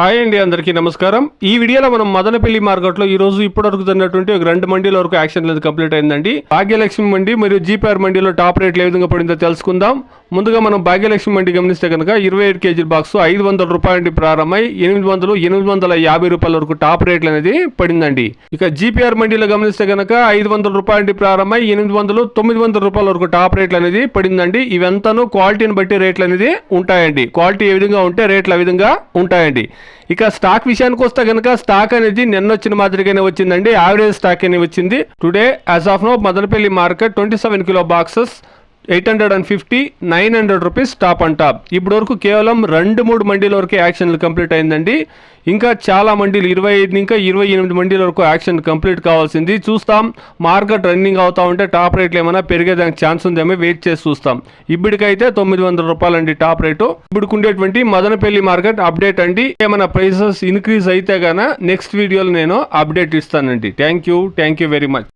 Hi అండి అందరికీ నమస్కారం. ఈ వీడియోలో మనం మదనపల్లి మార్కెట్లో ఈ రోజు ఇప్పటివరకు జరిగినటువంటి ఒక రెండు మండీల వరకు యాక్షన్ లేదు కంప్లీట్ అయిందండి. భాగ్యలక్ష్మి మండి మరియు జీపీఆర్ మండీలో టాప్ రేట్లు ఏ విధంగా పడిందో తెలుసుకుందాం. ముందుగా మనం భాగ్యలక్ష్మి మండి గమనిస్తే కనుక ఇరవై ఏడు కేజీల బాక్స్ ఐదు వందల రూపాయల నుండి ప్రారంభమై ఎనిమిది వందలు ఎనిమిది వందల యాభై రూపాయల వరకు టాప్ రేట్లు అనేది పడిందండి. ఇక జీపీఆర్ మండీలో గమనిస్తే కనుక ఐదు వందల రూపాయల నుండి ప్రారంభమై ఎనిమిది వందలు తొమ్మిది వందల రూపాయల వరకు టాప్ రేట్లు అనేది పడిందండి. ఇవంతాను క్వాలిటీని బట్టి రేట్లు అనేది ఉంటాయండి. క్వాలిటీ ఏ విధంగా ఉంటే రేట్లు ఆ విధంగా ఉంటాయండి. ఇక స్టాక్ విషయానికి వస్తే కనుక స్టాక్ అనేది నిన్న వచ్చిన మాదిరిగానే వచ్చిందండి. యావరేజ్ స్టాక్ అనేది వచ్చింది. Today as of now Madanapalle market twenty seven kilo boxes eight hundred and fifty nine hundred rupees top and top ఇప్పటి వరకు కేవలం రెండు మూడు మండీల వరకే యాక్షన్లు కంప్లీట్ అయిందండి. ఇంకా చాలా మండీలు ఇరవై ఐదు ఇంకా ఇరవై ఎనిమిది మండీల వరకు యాక్షన్ కంప్లీట్ కావాల్సింది. చూస్తాం మార్కెట్ రన్నింగ్ అవుతా ఉంటే టాప్ రేట్లు ఏమైనా పెరిగేదానికి ఛాన్స్ ఉందేమో వెయిట్ చేసి చూస్తాం. ఇప్పటికైతే తొమ్మిది వందల రూపాయలండి టాప్ రేటు. ఇప్పుడు ఉండేటువంటి మదనపల్లి మార్కెట్ అప్డేట్ అండి. ఏమైనా ప్రైసెస్ ఇంక్రీజ్ అయితే గాన నెక్స్ట్ వీడియోలో నేను అప్డేట్ ఇస్తానండి. Thank you thank you very much